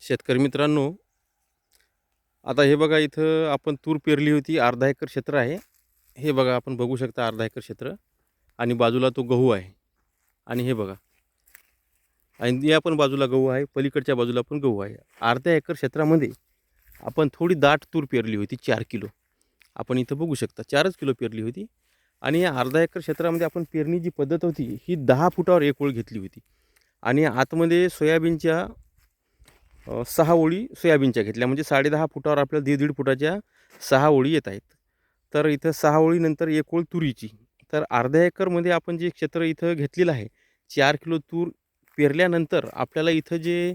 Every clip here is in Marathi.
शेतकरी मित्रांनो आता हे बघा इथं आपण तूर पेरली होती अर्धा एकर क्षेत्र आहे. हे बघा आपण बघू शकता अर्धा एकर क्षेत्र. आणि बाजूला तो गहू आहे. आणि हे बघा. आणि या पण बाजूला गहू आहे पलीकडच्या बाजूला पण गहू आहे. अर्ध्या एकर क्षेत्रामध्ये आपण थोडी दाट तूर पेरली होती चार किलो. आपण इथं बघू शकता चारच किलो पेरली होती. आणि या अर्धा एकर क्षेत्रामध्ये आपण पेरणी जी पद्धत होती ही दहा फुटावर एक ओळ घेतली होती. आणि आतमध्ये सोयाबीनच्या सहा ओळी सोयाबीनच्या घेतल्या. म्हणजे साडेदहा फुटावर आपल्याला दीड दीड फुटाच्या सहा ओळी येत आहेत. तर इथं सहा ओळीनंतर एक ओळ तुरीची. तर अर्ध्या एकरमध्ये आपण जे क्षेत्र इथं घेतलेलं आहे चार किलो तूर पेरल्यानंतर आपल्याला इथं जे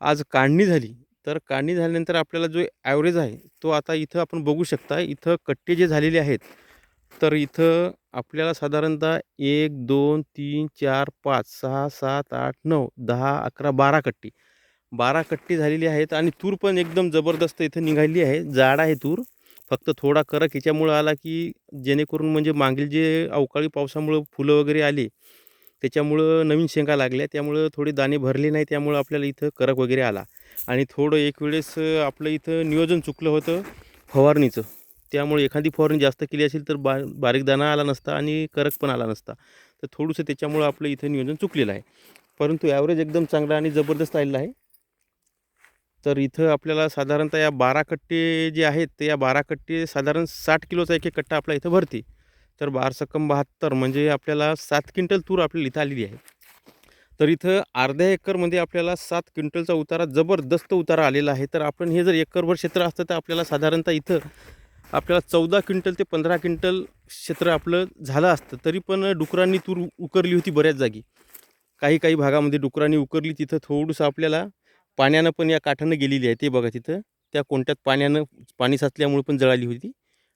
आज काढणी झाली तर काढणी झाल्यानंतर आपल्याला जो ॲव्हरेज आहे तो आता इथं आपण बघू शकता. इथं कट्टे जे झालेले आहेत तर इथं आपल्याला साधारणतः एक दोन तीन चार पाच सहा सात आठ नऊ दहा अकरा बारा कट्टी. बारा कट्टी झालेली आहेत आणि तूर पण एकदम जबरदस्त इथं निघाली आहे. जाड आहे तूर. फक्त थोडा करक याच्यामुळं आला की जेणेकरून म्हणजे मागील जे अवकाळी पावसामुळं फुलं वगैरे आली त्याच्यामुळं नवीन शेंगा लागल्या. त्यामुळं थोडे दाणे भरले नाही. त्यामुळं आपल्याला इथं करक वगैरे आला. आणि थोडं एक वेळेस आपलं इथं नियोजन चुकलं होतं फवारणीचं. त्यामुळे एखादी फवारणी जास्त केली असेल तर बा बारीक दाणा आला नसता आणि करक पण आला नसता. तर थोडंसं त्याच्यामुळं आपलं इथं नियोजन चुकलेलं आहे. परंतु ॲव्हरेज एकदम चांगला आणि जबरदस्त आलेला आहे. तर इथं आपल्याला साधारणतः या बारा कट्टे जे आहेत ते या बारा कट्टे साधारण साठ किलोचा एक एक कट्टा आपला इथं भरते. तर बार सक्कम बहात्तर म्हणजे आपल्याला सात क्विंटल तूर आपल्याला इथं आलेली आहे. तर इथं अर्ध्या एकरमध्ये आपल्याला सात क्विंटलचा उतारा जबरदस्त उतारा आलेला आहे. तर आपण हे जर एकरभर क्षेत्र असतं तर आपल्याला साधारणतः इथं आपल्याला चौदा क्विंटल ते पंधरा क्विंटल क्षेत्र आपलं झालं असतं. तरी पण डुकरांनी तूर उकरली होती बऱ्याच जागी. काही काही भागामध्ये डुकरांनी उकरली तिथं थोडंसं आपल्याला पाण्यानं पण या काठानं गेलेली आहे ते बघा तिथं. त्या कोणत्यात पाण्यानं पाणी साचल्यामुळे पण जळाली होती.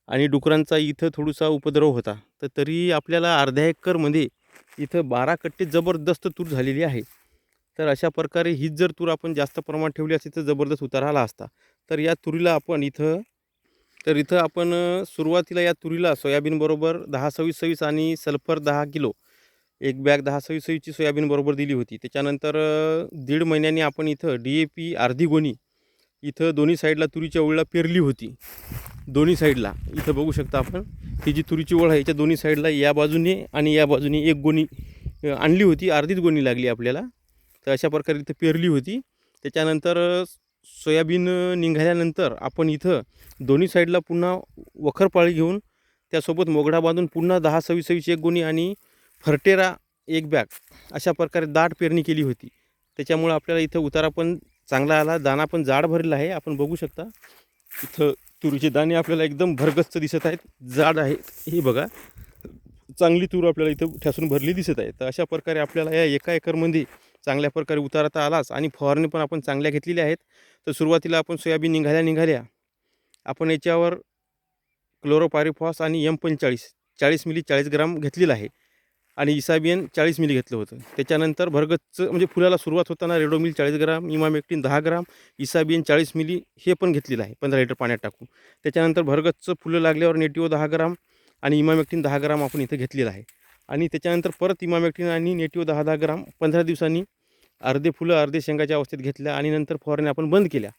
आणि डुकरांचा इथं थोडासा उपद्रव होता. तर तरी आपल्याला अर्ध्या एकरमध्ये इथं बारा कट्टे जबरदस्त तूर झालेली आहे. तर अशा प्रकारे हीच जर तूर आपण जास्त प्रमाणात ठेवली असती तर जबरदस्त उतार आला असता. तर या तुरीला आपण इथं तर इथं आपण सुरुवातीला या तुरीला सोयाबीनबरोबर दहा सव्वीस सव्वीस आणि सल्फर दहा किलो एक बॅग दहा सव्वीस सव्वीसची सोयाबीन बरोबर दिली होती. त्याच्यानंतर दीड महिन्यांनी आपण इथं डी ए पी अर्धी गोणी इथं दोन्ही साईडला तुरीच्या ओळीला पेरली होती. दोन्ही साईडला. इथं बघू शकता आपण ही जी तुरीची ओळ आहे याच्या दोन्ही साईडला या बाजूने आणि या बाजूने एक गोणी आणली होती. अर्धीच गोणी लागली आपल्याला. तर अशा प्रकारे इथं पेरली होती. त्याच्यानंतर सोयाबीन निघाल्यानंतर आपण इथं दोन्ही साईडला पुन्हा वखरपाळी घेऊन त्यासोबत मोगडा बांधून पुन्हा दहा सव्वीस सव्वीस एक गोणी आणि फर्टेरा एक बॅग अशा प्रकारे दाट पेरणी केली होती. त्याच्यामुळं आपल्याला इथं उतारा पण चांगला आला दाना पण जाड भरलेला आहे. आपण बघू शकता इथं तुरीचे दाणे आपल्याला एकदम भरगस्त दिसत आहेत. जाड आहेत हे बघा. चांगली तूर आपल्याला इथं ठ्यासून भरली दिसत आहे. तर अशा प्रकारे आपल्याला या एका एकरमध्ये चांगल्या प्रकारे उतारा तर आलाच आणि फवारणी पण आपण चांगल्या घेतलेल्या आहेत. तर सुरुवातीला आपण सोयाबीन निघाल्या निघाल्या आपण याच्यावर क्लोरोपारिफॉस आणि एम पंचेचाळीस चाळीस मिली चाळीस ग्राम घेतलेला आहे. आणि इसाबियन चाळीस मिली घेतलं होतं. त्याच्यानंतर भरगतचं म्हणजे फुलाला सुरुवात होताना रेडोमिल चाळीस ग्राम इमामेक्टिन दहा ग्राम इसाबियन चाळीस मिली हे पण घेतलेलं आहे पंधरा लिटर पाण्यात टाकून. त्याच्यानंतर भरगतचं फुलं लागल्यावर नेटिओ दहा ग्राम आणि इमामेक्टिन दहा ग्राम आपण इथं घेतलेलं आहे. आणि त्याच्यानंतर परत इमामेक्टिन आणि नेटिओ दहा दहा ग्राम पंधरा दिवसांनी अर्धे फुलं अर्धे शेंगाच्या अवस्थेत घेतल्या आणि नंतर फवारणी आपण बंद केल्या.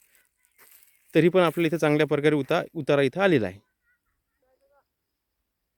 तरी पण आपल्याला इथं चांगल्या प्रकारे उता उतारा इथं आलेला आहे.